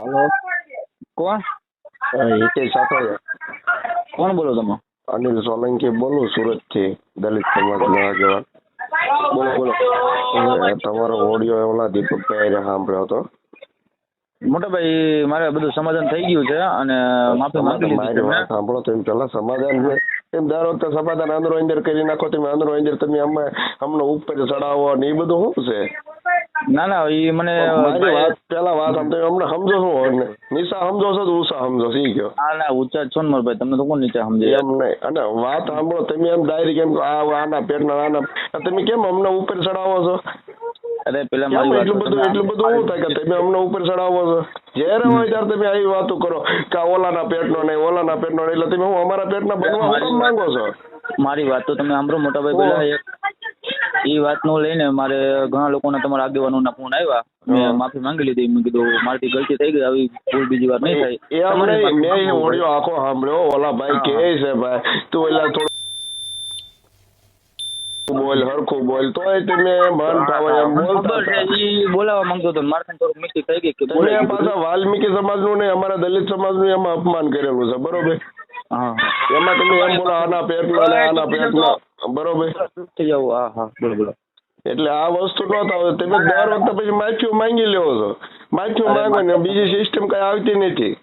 Hello. કોણ? હિતેશ સાતોડિયા કોણ બોલો તમે? અનિલ સોલંકી બોલું સુરતથી દલિત સમાજનો આગેવાન બોલો. બોલો તમારો ઓડિયો ઓલા દીપકભાઈ સાંભળ્યો હતો. મોટાભાઈ મારે બધું સમાધાન થઈ ગયું છે અને માફી માંગી લીધી વાત સાંભળો એમ પેલા સમાધાન છે. એમ દર વખતે સમાધાન અંદર અંદર કરી નાખો તમે અંદર અંદર તમે અમે અમને ઉપર ચડાવો ને એ બધું શું છે? ના ના એ મને વાત પેલા વાત આમ અમને સમજો છો ને? નિશા સમજો છો તો ઉષા સમજો છો કયો. હા ના ઊંચા છો ને ભાઈ તમને તો કોણ નીચે સમજે? એમ નહીં. અને વાત સાંભળો તમે એમ ડાયરી કેમ આ આના પેટના આના તમે કેમ અમને ઉપર ચડાવો છો? અરે પેલા મારી એટલું બધું એટલું બધું શું થાય કે તમે અમને ઉપર ચડાવો છો? જ્યારે હોય ત્યારે તમે આવી વાતો કરો કે ઓલાના પેટનો નહીં ઓલાના પેટનો નહીં એટલે તમે હું અમારા પેટના બનવા હું કેમ માંગો છો? મારી વાત તો તમે સાંભળો મોટાભાઈ પેલા એક એ વાતનું લઈને મારે ઘણા લોકોના તમારા આગેવાનોના ફોન આવ્યા. મેં માફી માંગી લીધી. મેં કીધું મારાથી ગલતી થઈ ગઈ આવી ભૂલ બીજી વાર નહીં થાય. એ અમને તમારી મેં ઓડિયો આખો સાંભળ્યો. ઓલા ભાઈ. કહે છે ભાઈ તું ઓલા થોડું બોલ હરખું બોલ. તોય તમે મન ફાવે એમ બોલતા. ઈ માંગતો હતો. મારાથી થોડુંક મિસ્ટેક થઈ ગઈ કે બોલે પાછા વાલ્મીકી સમાજનું ને અમારા દલિત સમાજનું એમાં અપમાન કરેલું છે બરોબર? હા. એમાં તમે એમ બોલો આના પેટનો આના પેટનો. બરોબર. થઈ જાવ હા હા બોલો બોલો એટલે આ વસ્તુ નો થાવ તમે દર વખતે પછી માફીઓ માંગી લેવો છો. માફીઓ માંગો ને બીજી સિસ્ટમ કઈ આવતી નથી.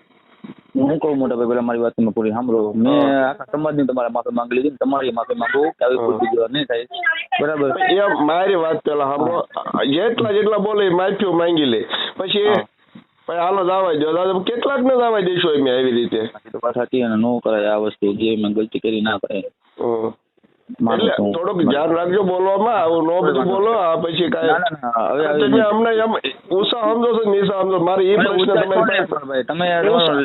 હું કહું મોટા ભાઈ પેલા મારી વાત તમે પૂરી સાંભળો. મેં આખા આખા સમાજની તમારા માફી માંગી લીધી તમારી માફી માંગો કે આવી હા. બીજી નહીં થાય. બરાબર. એ મારી વાત પેલા સાંભળો. જેટલા જેટલા બોલે માફીઓ માંગી લે. પછી પછી હાલો જવા દો. દાદા કેટલાક ને જવા દઈશું એમ આવી રીતે. પાછા કે ન કરાય આ વસ્તુ. જે મેં ગલતી કરી ના કરાય. એટલે થોડુંક ધ્યાન રાખજો બોલવામાં આવું નો બધું બોલો આ પછી કાંઈ તમે અમને એમ ઉષા સમજો છો નિશા સમજો મારે એ પ્રશ્ન તમે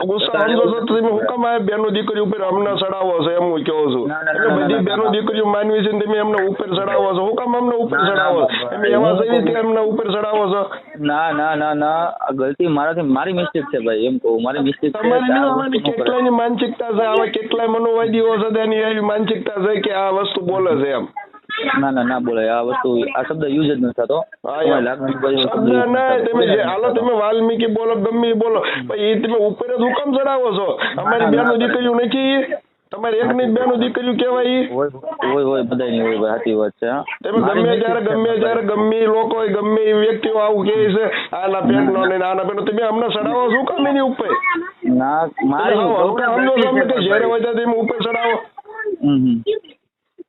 ઉષા સમજો છો તમે હું કામ આ બેનો દીકરી ઉપર અમને ચડાવો છો એમ હું કહું છું. એટલે બધી બેનો દીકરીઓ માનવી છે તમે એમને ઉપર ચડાવો છો. હું કામ અમને ઉપર ચડાવો તમે એવા સહી એમને ઉપર ચડાવો છો? ના ના ના ના આ ગલતી મારાથી મારી મિસ્ટેક છે ભાઈ એમ કહું મારી મિસ્ટેક છે. તમારી કે આ આવાની વસ્તુ ન કરાય. કેટલાયની માનસિકતા છે? આવા કેટલાય મનોવાદીઓ છે તેની એવી માનસિકતા છે કે આ વસ્તુ બોલે છે એમ. ના ના ના બોલાય આ વસ્તુ આ શબ્દ યુઝ જ નથી થતો. ના. તમે હાલો તમે વાલ્મીકી બોલો ગમે બોલો એ તમે ઉપર જ હુકમ ચડાવો છો. અમારી બેનો દીકરીઓ નથી તમારે એક ની બેનો દીકરીઓ કહેવાય હોય હોય બધા ની હોય સાચી વાત છે તમે ગમે ત્યારે ગમે ત્યારે ગમે લોકો ગમે એ વ્યક્તિઓ આવું કે છે આના પેટનો ને. આના પેટનો. તમે અમને ચડાવો શું કામ એની ઉપર? ના તમે મારી સમજો અમને જ્યારે હોય ત્યારે તમે ઉપર ચડાવો. હમ.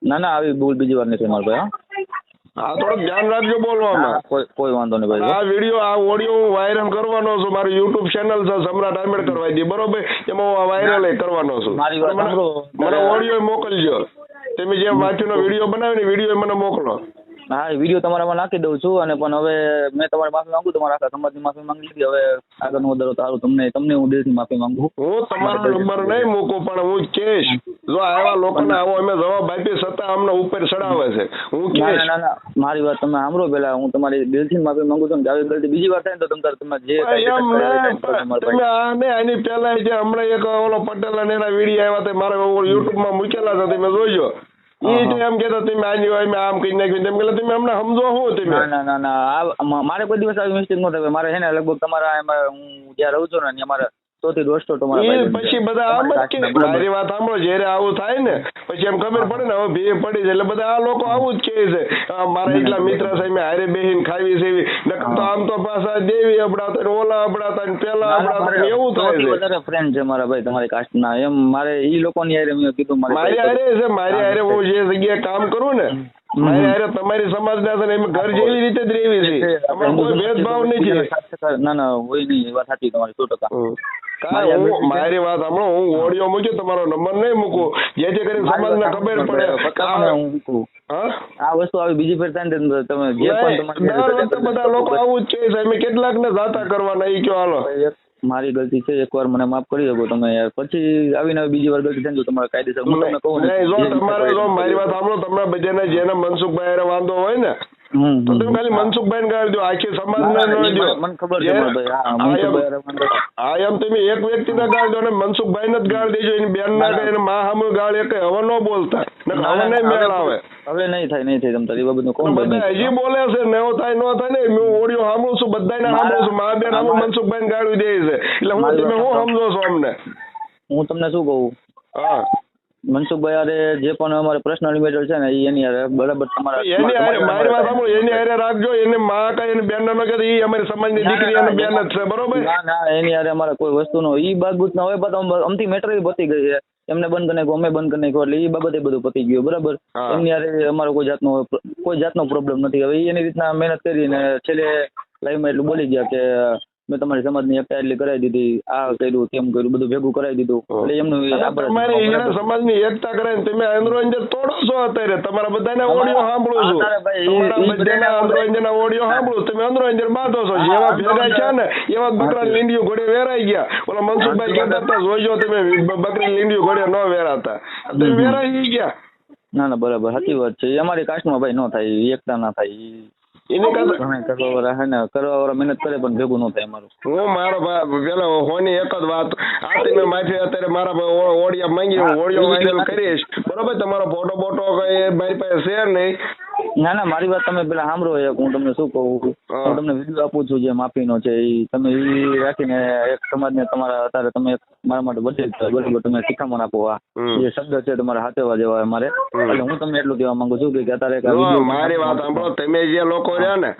ના ના આવી ભૂલ બીજી વાર નથી મારા ભાઈ હા. થોડુંક ધ્યાન રાખજો બોલવામાં. કોઈ કોઈ વાંધો નહીં ભાઈ આ વીડિયો આ ઓડિયો હું વાયરલ કરવાનો છું. મારું યુટ્યુબ ચેનલ છે સમ્રાટ આંબેડકર વાયદી બરોબર? એમાં હું વાયરલ કરવાનો છું. મારી વાત મને- ઓડિયો મોકલજો. તમે જે વાંચીનો વીડિયો બનાવ્યો ને વીડિયો મને મોકલો. હા વીડિયો તમારામાં નાખી દઉં છું અને પણ હવે મેં તમારી માફી માંગુ તમારા આખા સમાજની માફી માંગી લીધી. હવે આગળનો વધારો સારું તમને તમને હું દિલથી માફી માંગુ. હું તમારો નંબર નહીં મૂકું પણ હું કેશ. જો આવા લોકોને આવો અમે જવાબ આપી છતાં અમને ઉપર ચડાવે છે. હું કે ના ના મારી વાત તમે સાંભળો પેલા. હું તમારી દિલથી માફી માંગુ છું કે આવી ગલતી બીજી વાર થાય ને તો તમે તમે જે તમે આને આની પહેલા જે હમણાં એક ઓલો પટેલ અને એના વીડિયો આવ્યા છે મારે યુટ્યુબ યુટ્યુબમાં મૂકેલા હતા તમે. તો એમ કહેતા તમે આની હોય મેં આમ કરી નાખ્યું તેમ કહેતા તમે અમને સમજો શું તમે. ના મારે કોઈ દિવસ આવી મિસ્ટેક ન થાય. મારે છે ને લગભગ તમારા એમાં હું જ્યાં રહું છું ને ત્યાં મારે સોથી દોઢસો તમારા પછી બધા આમ જ કે મારી વાત સાંભળો જયારે આવું થાય ને પછી એમ ખબર પડે ને હવે ભીએ પડી છે એટલે બધા આ લોકો આવું જ કહે છે મારા એટલા મિત્ર છે મેં હારે બેહીને ખાવી છે એવી નકર તો આમ તો પાછા દેવી અબડાતા ઓલા અબડાતા ને પેલા અબડાતા એવું થાય છે વધારે ફ્રેન્ડ છે મારા ભાઈ તમારી કાસ્ટના એમ મારે ઈ લોકોની હારે મેં કીધું મારી હારે છે મારી હારે હું જે જગ્યાએ કામ કરું ને મારી હારે તમારી સમાજના છે ને એમ ઘર જેવી રીતે જ રહેવી છે અમારે કોઈ ભેદભાવ નથી ના ના હોય નહીં એ વાત સાચી તમારી સો ટકા મારી વાત સાંભળો હું ઓડિયો મૂક્યો તમારો નંબર નહીં મૂકું. જેથી કરીને સમાજને ખબર પડે. આ- હું કહું. આ વસ્તુ આવી બીજી ફેર થાય તમે જે પણ બધા લોકો આવું જ છે સાહેબ. કેટલાક ને જાતા કરવાના એ કયો હાલો. મારી ગલતી છે એકવાર મને માફ કરી શકો તમે યાર. પછી આવીને બીજી વાર ગલતી થાય તમારે કાયદેસર હું તમને કહું ને જો જે તમારે જો મારી વાત સાંભળો તમે બધાને જેને મનસુખભાઈ વાંધો હોય ને તો તમે ખાલી મનસુખભાઈ ગાળ દો આખી સમાજ ના, દો મને- ખબર છે મનસુખભાઈ તમે એક વ્યક્તિને ગાળ દો ને જ ગાળ દેજો એની બેન ના ના, ના. એને મા સામે ગાળ એક હવે ન બોલતા. હવે નહીં મેળ આવે. હવે નહીં થાય નહીં થાય તમ તારી બાબતનું કોણ બધા હજી બોલે છે ને થાય ન થાય ને હું ઓડિયો સાંભળું છું બધાને સાંભળું છું મા બેન સામે મનસુખભાઈ મનસુખભાઈને ગાળવી દે છે. એટલે હું તમે હું સમજો છો અમને? હું તમને શું કહું? હા. મનસુખભાઈ અરે જે પણ અમારે પર્સનલ મેટર છે ને એની હારે બરાબર તમારા એની મારી વાત સાંભળો એની હારે રાખજો એને માં કઈ એને બેન ના કહે એ અમારી સમાજની દીકરી અને બેન જ છે બરોબર? ના ના એની અરે અમારે કોઈ વસ્તુનો ઈ બાબત ના હોય પણ અમથી મેટર એ પતી ગઈ છે. એમને બંધ કરી નાખ્યું અમે બંધ કરી નાખ્યું એટલે એ બાબતે બધું પતી ગયું બરાબર? એમની હારે અમારો કોઈ જાતનો કોઈ જાતનો પ્રોબ્લેમ નથી. હવે એની રીતના મહેનત કરીને છેલ્લે લાઈવમાં એટલું બોલી ગયા કે મેં તમારી સમાજની એકતા એટલી કરાવી દીધી. આ કર્યું તેમ કર્યું બધું ભેગું કરાવી દીધું. એટલે એમનું તમારે તમારી સમાજની એકતા કરે તમે અંદરો અંદર તોડો છો અત્યારે. તમારા બધાના ઓડિયો સાંભળું છું. તમારા બધાના બધાના ઓડિયો સાંભળું. તમે અંદરો અંદર બાંધો છો. જેવા ભેગા છે ને એવા બકરા લીંડીઓ ઘોડે વેરાઈ ગયા. ઓલા મનસુખભાઈ કહેતા હતા જોઈજો તમે બકરી લીંડીઓ ઘોડે ન વેરાતા. તમે વેરાઈ ગયા. ના ના બરાબર. સાચી વાત છે. અમારી અમારી કાસ્ટમાં ભાઈ ન થાય એકતા ના થાય એની કરવા વાળા હે ને કરવા વાળા મહેનત કરે પણ ભેગું ન થાય અમારું. હું મારો પેલા હોની એક જ વાત. આ તમે માથે અત્યારે મારા ઓડિયા માંગી હું ઓડિયો વાયરલ કરીશ. બરોબર તમારો ફોટો બોટો કઈ મારી પાસે છે નહીં. ના ના મારી વાત તમે પેલા સાંભળો એક હું તમને શું કહું? હું તમને વીડિયો આપું છું જે માફીનો છે એ તમે એ રાખીને એક સમાજને તમારા અત્યારે તમે મારા માટે બદલી બરોબર બરાબર તમે શિખામણ આપો આ. જે શબ્દ છે તમારા હાથેવા જેવા મારે એટલે હું તમને એટલું કહેવા માંગુ છું કે અત્યારે મારી વાત સાંભળો તમે જે લોકો રહ્યા ને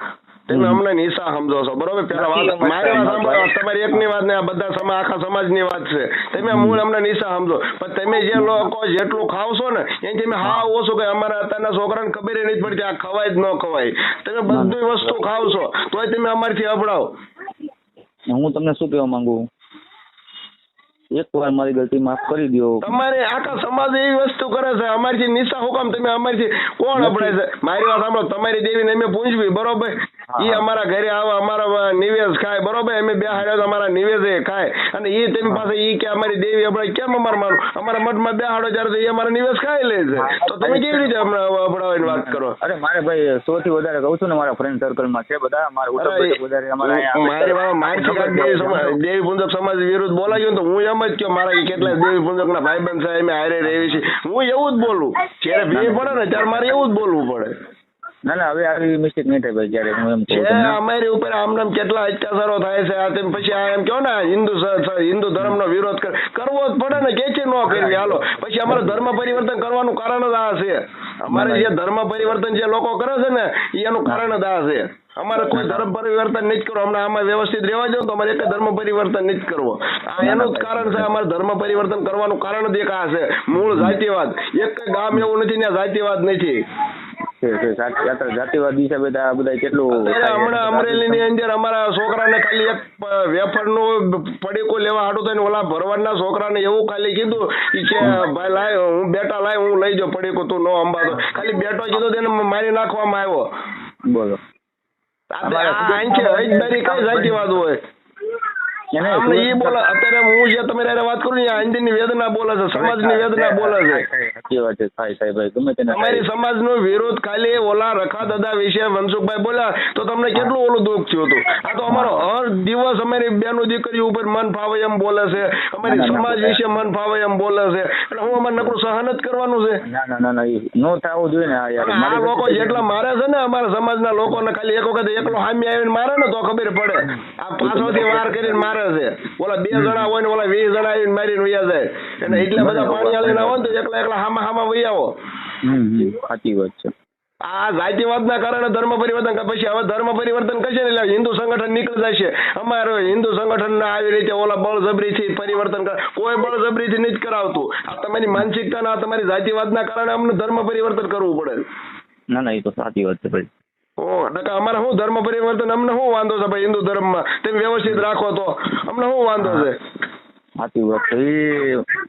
તમે અમને નિશા સમજો છો બરોબર? પેલા વાત મારી વાત સાંભળો. તમારી એકની વાત ને આ બધા સમાજ આખા સમાજની વાત છે. તમે મૂળ અમને નિશા સમજો. પણ તમે જે લોકો જેટલું ખાવશો ને એની તમે હા ઓછું કે અમારા અત્યારના છોકરાને ખબર નથી પડતી આ ખવાય જ ન ખવાય. તમે બધી વસ્તુ ખાવશો તોય તમે અમારથી અભડાવો. હું તમને શું કહેવા માંગુ? એક વાર મારી ગલતી માફ કરી દો તમારે આખા સમાજ એવી વસ્તુ કરે છે અમારી નિશા હુકમ તમે અમારી કોણ અપડાય છે? મારી વાત સાંભળો તમારી દેવીને અમે પૂંજવી બરોબર? ઈ અમારા ઘરે આવે અમારા નિવેશ ખાય બરોબર? અમે બે હાડ્યા અમારા નિવેશ ખાય. અને ઈ તેની પાસે ઈ કે અમારી દેવી આપણે કેમ અમારે મારું? અમારા મઠમાં બે હાડો જ્યારે એ અમારા નિવેશ ખાઈ લે છે. તો તમે કેવી રીતે અપડાવવાની વાત કરો? અરે મારે ભાઈ સૌથી વધારે કહું છું ને મારા ફ્રેન્ડ સર્કલમાં છે બધા મારા દેવી સમાજ દેવી પુંજક સમાજ વિરુદ્ધ બોલાઈ ગયું તો હું એમ જ કહ્યું મારા કેટલા દેવી પુંજક ના ભાઈબંધ છે એમ હારે રહેવી છે. હું એવું જ બોલું. જ્યારે ભીડ પડે ને ત્યારે મારે એવું જ બોલવું પડે. ના ના હવે આવી મિસ્ટેક નહીં થાય ભાઈ જ્યારે હું એમ કહું છે અમારી ઉપર આમનામ કેટલા અત્યાચારો થાય છે આ તેમ પછી આ એમ કહો ને હિન્દુ હિન્દુ ધર્મનો વિરોધ કરવો જ પડે ને કે છે ન કરવી હાલો. પછી અમારે ધર્મ પરિવર્તન કરવાનું કારણ જ આ છે. અમારે જે ધર્મ પરિવર્તન જે લોકો કરે છે ને એનું કારણ જ આ છે. અમારે કોઈ ધર્મ પરિવર્તન નહીં જ કરવું. હમણાં આમાં વ્યવસ્થિત રહેવા જાવ તો અમારે એક ધર્મ પરિવર્તન નહીં જ કરવો. આ એનું જ કારણ છે અમારે ધર્મ પરિવર્તન કરવાનું કારણ જ એક આ છે. મૂળ જાતિવાદ. એક ગામ એવું નથી ને જાતિવાદ નથી. છે છે જાત- જાત- હિસાબે આ બધા કેટલું અત્યારે હમણાં અમરેલીની અંદર અમારા છોકરાને ખાલી એક પ- વેફરનું પડીકું લેવા હાટું થઈને ઓલા ભરવાડના છોકરાને એવું ખાલી કીધું કે ભાઈ લાય હું બેટા લાય હું લઈ જાઉં પડીકું તું નો અંબાતો. ખાલી બેટો કીધો તેને મારી નાખવામાં આવ્યો. બોલો. આ આંખે હજદારી કઈ જાતિવાદ હોય? એને બોલે અત્યારે હું જે તમારી વાત કરું ને અંદરની વેદના બોલે છે સમાજની વેદના બોલે છે. સાચી વાત છે થાય થાય ગમે તેને તમારી થાય. સમાજનો વિરોધ ખાલી ઓલા રખા દાદા વિશે મનસુખભાઈ બોલ્યા તો તમને કેટલું ઓલું દુઃખ થયું હતું? આ તો અમારો હર દિવસ અમારી બેનો દીકરી ઉપર મન ફાવે એમ બોલે છે. અમારી સમાજ વિશે મન ફાવે એમ બોલે છે. એટલે હું અમારે નકરું સહન જ કરવાનું છે. ના ના ના ના નો થવું જોઈએ ને યાર. આ લોકો જેટલા મારે છે ને અમારા સમાજના લોકોને ખાલી એક વખત એકલો હામી આવીને મારે ને તો ખબર પડે. આ પાછળથી વાર કરીને મારે છે. ઓલા બે જણા હોય ને ઓલા વીસ જણા આવીને મારીને વૈયા જાય. અને એટલા બધા પાણી આલીને આવો ને તો એકલા એકલા હામા હામા વૈયા આવો. સાચી વાત છે. આ જાતિવાદના કારણે ધર્મ પરિવર્તન પછી હવે ધર્મ પરિવર્તન કશે ને હિન્દુ સંગઠન નીકળી જશે. અમારે હિન્દુ સંગઠન આવી રીતે ઓલા બળજબરીથી પરિવર્તન કર કોઈ બળજબરીથી નથી કરાવતું. આ તમારી માનસિકતાના ના તમારી જાતિવાદના કારણે અમને ધર્મ પરિવર્તન કરવું પડે. ના ના એ તો સાચી વાત છે ભાઈ. ઓ નકર અમારે શું ધર્મ પરિવર્તન? અમને શું વાંધો છે ભાઈ હિન્દુ ધર્મમાં? તમે વ્યવસ્થિત રાખો તો. અમને શું વાંધો છે? સાચી વાત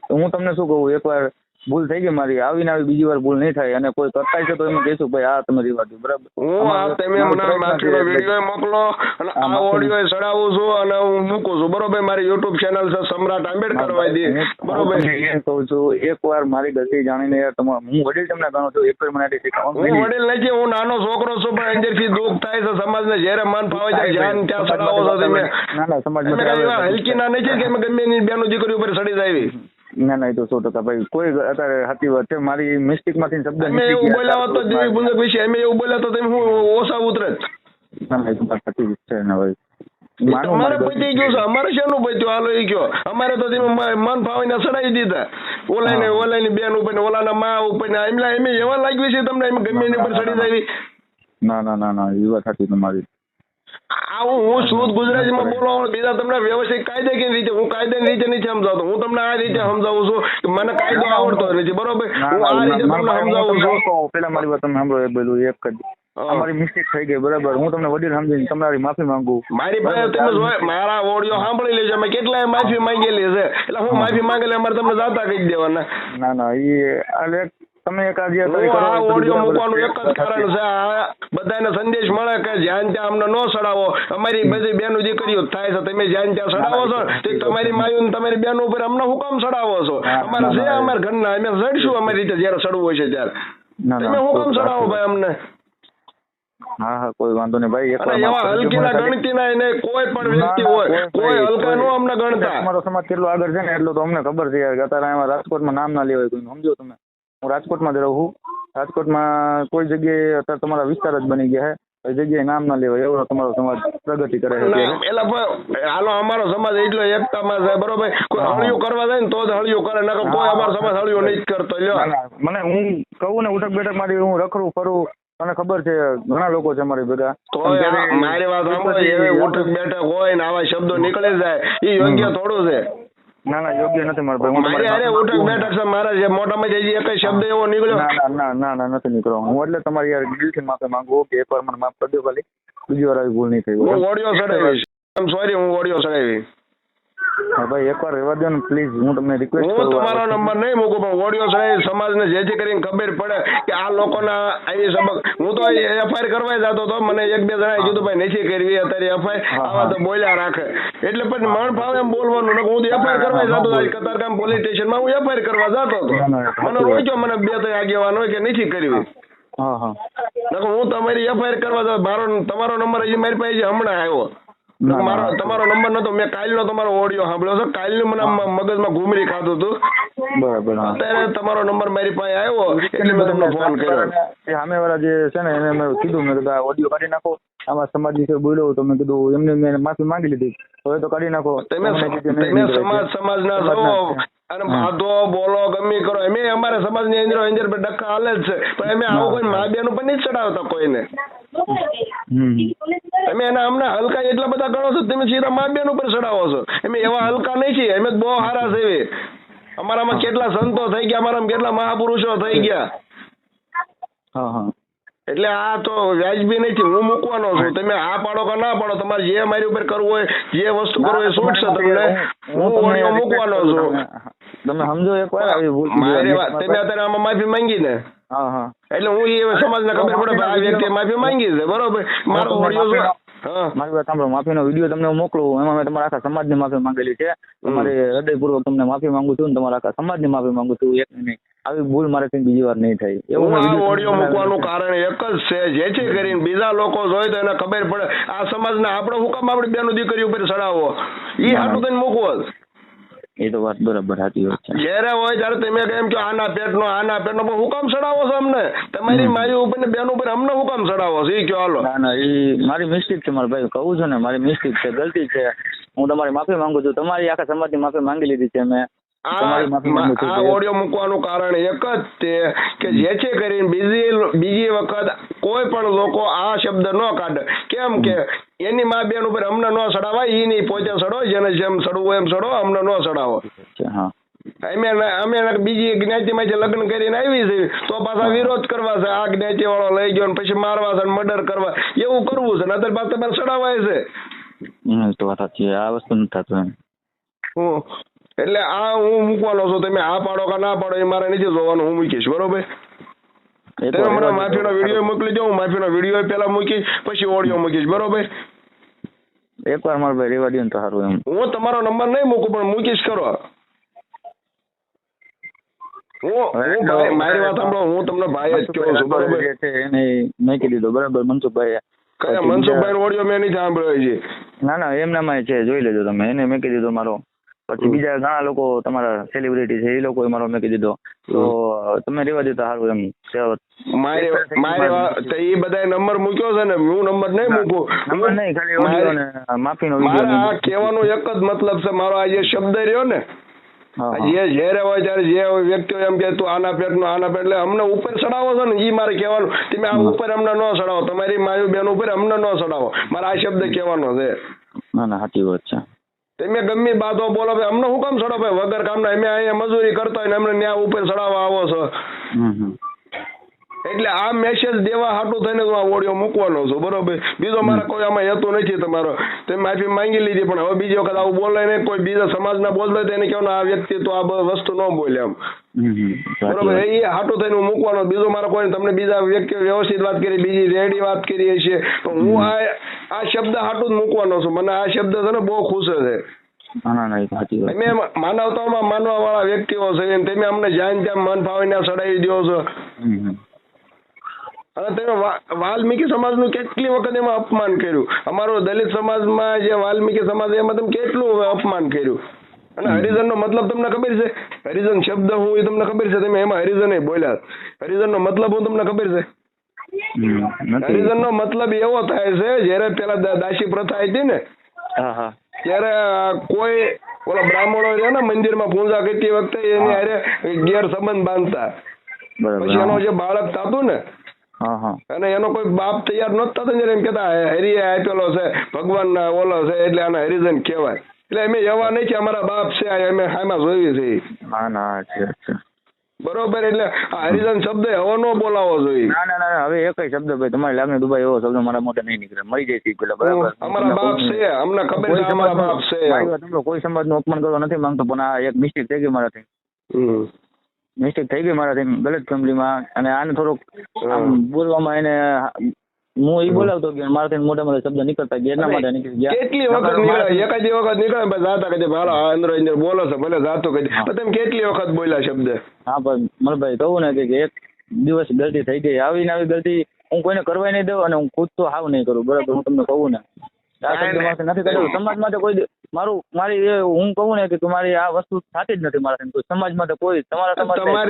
હું તમને શું કહું? એકવાર ભૂલ થઈ ગઈ મારી. આવીને આવી બીજી વાર ભૂલ નહીં થાય અને કોઈ કરતા છે તો એમ કહીશું ભાઈ આ તમે રીવા દો બરાબર? હું આ તમે મને માછીનો વીડિયો મોકલો અને આ ઓડિયો ચડાવું છું અને હું મૂકું છું. બરોબર મારી યુટ્યુબ ચેનલ છે સમ્રાટ આંબેડકર વાદી. બરોબર. એમ કહું છું એક વાર મારી ગલતી જાણીને તમારે હું વડીલ તમને ગણું છું એક મને શીખવાનું હું વડીલ નથી હું નાનો છોકરો છું પણ અંદરથી દુઃખ થાય છે. સમાજને જ્યારે મન ફાવે છે જ્ઞાન ત્યાં ચડાવો છો તમે. ના ના સમાજ તમે કઈ એવા હલકી ના નથી કે ગમે એની બેનો દીકરી ઉપર સડી જાય. ના ના એ તો સો ટકા ભાઈ. કોઈ અત્યારે સાચી વાત છે મારી મિસ્ટેકમાંથી શબ્દ અમે એવું હોત તો વિશે અમે એવું બોલ્યા તો તેમ હું ઓછા ઉતરે. ના ના એ તો સાચી છે ને ભાઈ અમારે પતી ગયું છે અમારે શેનું પત્યું? હાલો એ કયો. અમારે તો તમે મન ફાવીને સડાવી દીધા. ઓલાને. ઓલાની બેન ઉપર ને ઓલાના મા ઉપર ને એમલા એમ એવા લાગ્યું છે તમને એમ ગમે એની ઉપર સડી જાય ના ના. ના ના એ વાત સાચી તમારી. આવું હું શુદ્ધ ગુજરાતીમાં બોલવા બીજા તમને વ્યવસ્થિત કાયદેકીય રીતે હું કાયદાની રીતે નથી સમજાવતો. હું તમને આ રીતે સમજાવું છું કે મને કાયદો આવડતો નથી બરોબર? હું આ રીતે તમને સમજાવું છું. પેલા મારી વાત તમે સાંભળો એ બધું એક જ. અમારી મિસ્ટેક થઈ ગઈ બરાબર? હું તમને વડીલ સમજીને તમારી માફી માંગુ. મારી પાસે તમે મારા ઓડિયો સાંભળી લેજો મેં કેટલાય માફી માંગેલી છે. એટલે હું માફી માંગેલી અમારે તમને જાતા કહી દેવાના. ના ના એ આ એક તમે એક આજે ઓડિયો મૂકવાનું એક જ કારણ છે આ બધાને સંદેશ મળે કે જ્યાં ત્યાં અમને ન સડાવો. અમારી બધી બેનો દીકરીઓ થાય છે તમે જ્યાં ત્યાં સડાવો છો તે તમારી માયુ ને તમારી બેનો ઉપર અમને હું કામ સડાવો છો? અમારે છે અમારા ઘરના અમે સડશું અમારી રીતે જયારે સડવું હોય છે ત્યારે. તમે હું કામ સડાવો ભાઈ અમને? હા હા કોઈ વાંધો નહીં. ભાઈ એક અને વાર એવા હલકીના ગણતીના એને કોઈ પણ વ્યક્તિ હોય કોઈ હલકા નો અમને ગણતા. તમારો સમાજ કેટલો આગળ છે ને એટલું તો અમને ખબર છે યાર અત્યારે એમાં રાજકોટમાં નામ ના લેવાય કોઈ સમજો તમે. હું રાજકોટમાં જ રહું રાજકોટમાં કોઈ જગ્યાએ અત્યારે તમારા વિસ્તાર જ બની ગયા છે. જગ્યાએ નામ ના લેવાય એવો તમારો સમાજ પ્રગતિ કરે છે ના, પણ હાલો અમારો સમાજ એટલો એકતામાં છે બરોબર? કોઈ હળિયું કરવા જાય ને તો જ હળિયું કરે નકર કોઈ અમારો સમાજ હળિયું નહીં કરતો લ્યો. ના, ના, મને હું કહું ને ઉઠક બેઠકમાંથી હું રખડું ફરું. મને ખબર છે ઘણા લોકો છે મારી ભેગા. તો મારી વાત સાંભળો એવી ઉઠક બેઠક હોય ને આવા શબ્દો નીકળે જાય. એ યોગ્ય થોડું છે. ના ના યોગ્ય નથી મારો ભાઈ. મારે વાત ઉઠક બેઠક છે મારા જે મોટામાં જે એક શબ્દ એવો નીકળ્યો. ના ના ના ના નથી નીકળ્યો. હું એટલે તમારી યાર દિલથી માફી માંગુ. કે એકવાર મને માફ કરી દો ખાલી. બીજી વાર આવી ભૂલ નહીં થઈ હું ઓડિયો સડાવી આમ સોરી હું ઓડિયો ચડાવી હા ભાઈ એકવાર રહેવા દો ને પ્લીઝ હું તમને રિક્વેસ્ટ કરું તમારો નંબર નહીં મૂકું પણ ઓડિયો ચડાવી સમાજને જેથી કરીને ખબર પડે કે આ લોકોના આવી સબક હું તો એફઆઈઆર કરવા જતો હતો મને એક બે જણાએ કીધું ભાઈ નથી કરવી અત્યારે એફઆઈઆર આવા તો બોલ્યા રાખે. એટલે પણ મન ફાવે એમ બોલવાનું નકર હું તો એફઆઈઆર કરવા જતો હતો કતારગામ પોલીસ સ્ટેશનમાં હું એફઆઈઆર કરવા જતો હતો. ના, ના, મને. રોક્યો મને બે ત્રણ આગેવાન હોય કે નથી કરવી. હા હા. હું તમારી એફઆઈઆર કરવા જતો મારો તમારો નંબર હજી મારી પાસે હમણાં આવ્યો. ના, ના. મારો તમારો નંબર નતો મેં કાલનો તમારો ઓડિયો સાંભળ્યો છે. કાલનું મને મગજમાં ઘૂમરી ખાતું હતું. બરાબર અત્યારે તમારો નંબર મારી પાસે આવ્યો એટલે મેં તમને ફોન કર્યો. એ સામેવાળા જે છે ને એને મેં કીધું મેં કીધું ઓડિયો કાઢી નાખો. આમાં સમાજ વિશે બોલ્યો તો મેં કીધું એમને મેં માફી માંગી લીધી. હવે તો કાઢી નાખો. તમે સમાજ. સમાજના. અને. બાધો બોલો ગમી કરો. એમે અમારે સમાજની ની અંદર પર ડખા હાલે જ છે. પણ અમે આવું કોઈ મા બેન ઉપર નહીં ચડાવતા કોઈને. તમે એના અમને હલકા એટલા બધા ગણો છો તમે સીધા મા બેન ઉપર ચડાવો છો. અમે એવા હલકા નહીં છીએ. અમે બહુ સારા છે. અમારામાં કેટલા સંતો થઈ ગયા અમારામાં કેટલા મહાપુરુષો થઈ ગયા. હા હા. એટલે આ તો વ્યાજબી નથી. હું મૂકવાનો છું. તમે આ પાડો કે ના પાડો તમારે જે મારી ઉપર કરવું હોય જે વસ્તુ કરવું હોય છૂટ છે તમને. હું મૂકવાનો છું. તમે. સમજો એક વાર આવી ભૂલ મારી તમે અત્યારે આમાં માફી માંગી ને? હા હા. એટલે હું એ સમાજને ખબર પડે આ વ્યક્તિએ માફી માંગી છે બરોબર? મારો ઓડિયો મારી વાત સાંભળો માફીનો વીડિયો તમને મોકલું. એમાં મેં તમારા આખા સમાજની માફી માંગેલી છે. તમારે હૃદયપૂર્વક તમને માફી માંગુ છું તમારા આખા સમાજની માફી માંગુ છું. એક નહીં. આવી ભૂલ મારાથી બીજી વાર નહીં થાય એવું આ ઓડિયો મૂકવાનું કારણ એક જ છે જેથી કરીને બીજા લોકો જોઈ તો એને ખબર પડે. આ સમાજને આપણે હુકમ કામ આપણી બેનો દીકરી ઉપર ચડાવો? એ હાટું કઈ મૂકવો. એ તો વાત બરાબર સાચી વાત છે. જ્યારે હોય ત્યારે તમે એમ કે આના પેટનો આના પેટનો પણ હુકમ ચડાવો છો અમને. તમારી મારી ઉપર ને બેન ઉપર અમને હુકમ ચડાવો છો? ઈ કયો હાલો. ના ના એ મારી મિસ્ટેક છે મારા ભાઈ. કહું છું ને મારી મિસ્ટેક છે ગલતી છે. હું તમારી માફી માંગુ છું. તમારી આખા સમાજની માફી માંગી લીધી છે મેં. આ ઓડિયો મૂકવાનું કારણ એક જ તે કે જેથી કરીને બીજી બીજી વખત કોઈ પણ લોકો આ શબ્દ ન કાઢે. કેમ કે એની મા બેન ઉપર અમને ન સડાવાય ઈ નહીં પોતે સડો જેને જેમ સડવું એમ સડો અમને ન સડાવો. અમે અમે બીજી જ્ઞાતિમાં જે લગ્ન કરીને આવી છે તો પાછા વિરોધ કરવા છે આ જ્ઞાતિ વાળો લઈ ગયો પછી મારવા છે મર્ડર કરવા. એવું કરવું છે નતર પાછા તમારે સડાવાય છે. હમ, તો વાત સાચી આ વસ્તુ નથી થતું એટલે આ હું મૂકવાનો છું. તમે આ પાડો કે ના પાડો એ મારે નથી જોવાનું હું મૂકીશ બરોબર? તમે મને માફીનો વીડિયો મોકલી દો હું માફીનો વીડિયો પેલા મૂકીશ પછી ઓડિયો મૂકીશ બરોબર? એકવાર મારો ભાઈ રેવા દો ને તો સારું એમ. હું તમારો નંબર નહીં મૂકું પણ મૂકીશ કરો. હું મારી વાત સાંભળો હું તમને ભાઈ જ કહું છું બરોબર? એને મૂકી દીધો બરાબર? મનસુખભાઈ કયા મનસુખભાઈ ઓડિયો મેં નહીં સાંભળ્યો છે ના ના એમનામાં છે જોઈ લેજો તમે. એને મૂકી દીધો મારો. પછી બીજા ઘણા લોકો તમારા સેલિબ્રિટી છે એ લોકો મારો મૂકી દીધો તો તમે રેવા દેતા સારું એમ. મારે મારે તો એ બધા નંબર મૂક્યો છે ને હું નંબર નહીં મૂકું. નંબર નહીં ખાલી ઓડિયો ને માફીનો મારે કહેવાનો એક જ મતલબ છે મારો આ જે શબ્દ રહ્યો ને જે જ્યારે હોય ત્યારે જે વ્યક્તિઓ એમ કે તું આના પેટનો આના પેટ એટલે અમને ઉપર ચડાવો છો ને એ મારે કહેવાનું. તમે આ ઉપર અમને ન ચડાવો તમારી માયુ બેન ઉપર અમને ન ચડાવો. મારે આ શબ્દ કહેવાનો છે. ના ના સાચી વાત છે. તમે ગમે બાતો બોલો ભાઈ અમને હું કામ ચડો ભાઈ? વગર કામના અમે અહીંયા મજૂરી કરતા હોય ને અમને ન્યા ઉપર સડાવવા આવો છો. એટલે આ મેસેજ દેવા હાટું થઈને હું આ ઓડિયો મૂકવાનો છું બરોબર? બીજો મારા કોઈ આમાં હેતુ નથી તમારો. તે માફી માંગી લીધી પણ હવે બીજી વખત આવું બોલાય ને કોઈ બીજા સમાજના બોલતા એને કહેવાનું આ વ્યક્તિ તો આ વસ્તુ ન બોલે એમ બરોબર એ હાટો થઈને હું મૂકવાનો. બીજો મારો કોઈ તમને બીજા વ્યક્તિ વ્યવસ્થિત વાત કરી બીજી રેડી વાત કરી હશે. તો હું આ આ શબ્દ હાટું જ મૂકવાનો છું. મને આ શબ્દ છે ને બહુ ખુશ છે. તમે માનવતામાં માનવા વાળા વ્યક્તિઓ છે અને તમે અમને જ્યાં ત્યાં મન ફાવીને ચડાવી દો છો. અને તમે વાલ્મીકી સમાજનું કેટલી વખત એમાં અપમાન કર્યું? અમારો દલિત સમાજમાં જે વાલ્મીકી સમાજ એમાં તમે કેટલું અપમાન કર્યું? અને હરિજન નો મતલબ તમને ખબર છે? હરિજન શબ્દ હું એ તમને ખબર છે? તમે એમાં હરિજન બોલ્યા. હરિજન નો મતલબ હું તમને ખબર છે? હરિજન નો મતલબ એવો થાય છે જયારે પેલા દાસી પ્રથા હતી ને હા હા. ત્યારે કોઈ ઓલા બ્રાહ્મણો રહ્યા ને મંદિરમાં પૂજા કરતી વખતે એની હારે ગેર સંબંધ બાંધતા. પછી એનો જે બાળક થતું ને હા હા. અને એનો કોઈ બાપ તૈયાર નતો થતો ને એમ કેતા હરિએ આપેલો છે ભગવાન ઓલો છે એટલે આને હરિજન કહેવાય. એટલે અમે એવા નહીં કે અમારા બાપ છે અમે હામાં જોઈ છે. ના ના છે બરોબર એટલે આ હરિજન શબ્દ હવે નો બોલાવો જોઈએ. ના ના ના હવે એક શબ્દ ભાઈ તમારી લાગણી દુભાઈ એવો શબ્દ મારા મોઢે નહીં નીકળે. મરી જાય છે પેલા બરાબર. અમારા બાપ છે અમને ખબર છે અમારા બાપ છે. સાંભળો, કોઈ સમાજનું અપમાન કરવા નથી માંગતો પણ આ એક મિસ્ટેક થઈ ગઈ મારાથી. મિસ્ટેક થઈ ગઈ મારાથી ગલત ફેમિલીમાં અને આને થોડુંક બોલવામાં એને હું એ બોલાવતો કે મારાથી મોટા મોટા શબ્દ નીકળતા ગયા એના માટે નીકળી ગયા. કેટલી વખત નીકળે એકાદી વખત નીકળે પછી જાતા કદી ભાલો આ અંદર અંદર બોલો છો ભલે જાતો કદી પણ તમે કેટલી વખત બોલ્યા શબ્દ? હા પણ મનભાઈ કહું ને કે એક દિવસ ગલતી થઈ ગઈ. આવી ને આવી ગલતી હું કોઈને કરવા નહીં દઉં અને હું ખુદ તો હાવ નહીં કરું. બરાબર હું તમને કહું ને. નથી કોઈ મારું મારી હું કહું ને કે તમારી આ વસ્તુ થતી જ નથી મારાથી. કોઈ સમાજ કોઈ તમારા સમાજ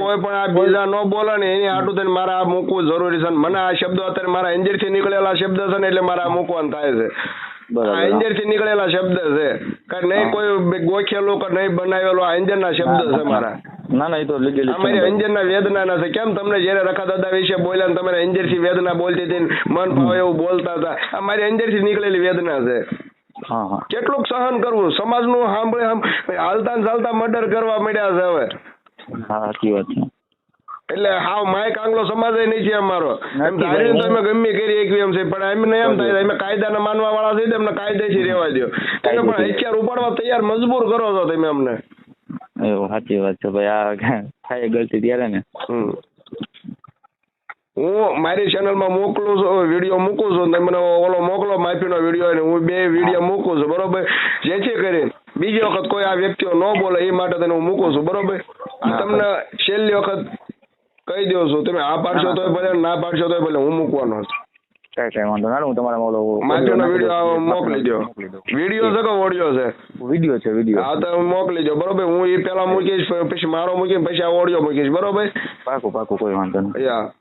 કોઈ પણ આ બીજા ન બોલે ને એની થઈને મારે આ મૂકવું જરૂરી છે. મને આ શબ્દો અત્યારે મારા અંદરથી નીકળેલા શબ્દ છે ને એટલે મારા આ મૂકવાનું થાય છે. આ બરાબર અંદરથી નીકળેલા શબ્દ છે. કે નહીં કોઈ ગોખેલો કે નહીં બનાવેલો આ અંજનના શબ્દ છે મારા. ના ના એ તો લીગેલી અમારી મારી અંજનના વેદનાના છે કેમ તમને જ્યારે રખા દાદા વિશે બોલ્યા ને તમારે અંદરથી વેદના બોલતી હતી મન ભાવે એવું બોલતા હતા. અમારી અંજરથી નીકળેલી વેદના છે. કેટલુંક સહન કરવું. સમાજનું સાંભળે હાલતા ને ચાલતા મર્ડર કરવા માંડ્યા છે હવે. સાચી વાત છે. એટલે હાવ માય કાંગલો સમાજ નહીં છે અમારો. એમ ધારીને તમે ગમે કરી એક એમ છે. પણ એમને એમ થાય અમે કાયદાને માનવા વાળા છે એમને કાયદેથી રહેવા દો તમે પણ. હથિયાર ઉપાડવા તૈયાર મજબૂર કરો છો તમે અમને. એવું સાચી વાત છે. ભાઈ આ થાય ગલતી ત્યારે ને? હું મારી ચેનલમાં મોકલું છું વીડિયો મૂકું છું તમે મને ઓલો મોકલો માફીનો વીડિયો અને હું બે વીડિયો મૂકું છું બરોબર? જેથી કરીને બીજી વખત કોઈ આ વ્યક્તિઓ ન બોલે એ માટે તને હું મૂકું છું બરોબર? આ તમને છેલ્લી વખત કહી દઉં છું. તમે આ પાડશો તો ભલે ના પાડશો તો ભલે હું મૂકવાનો છું. કઈ કઈ વાંધો ના હું તમારા ઓલો માફીનો વીડિયો મોકલી દો. વીડિયો છે કે ઓડિયો છે? વીડિયો છે વીડિયો હા તો મોકલી દો બરોબર? હું એ પેલા મૂકીશ પછી મારો મૂકીશ પછી આ ઓડિયો મૂકીશ બરોબર? પાકું પાકું કોઈ વાંધો નહીં. યા.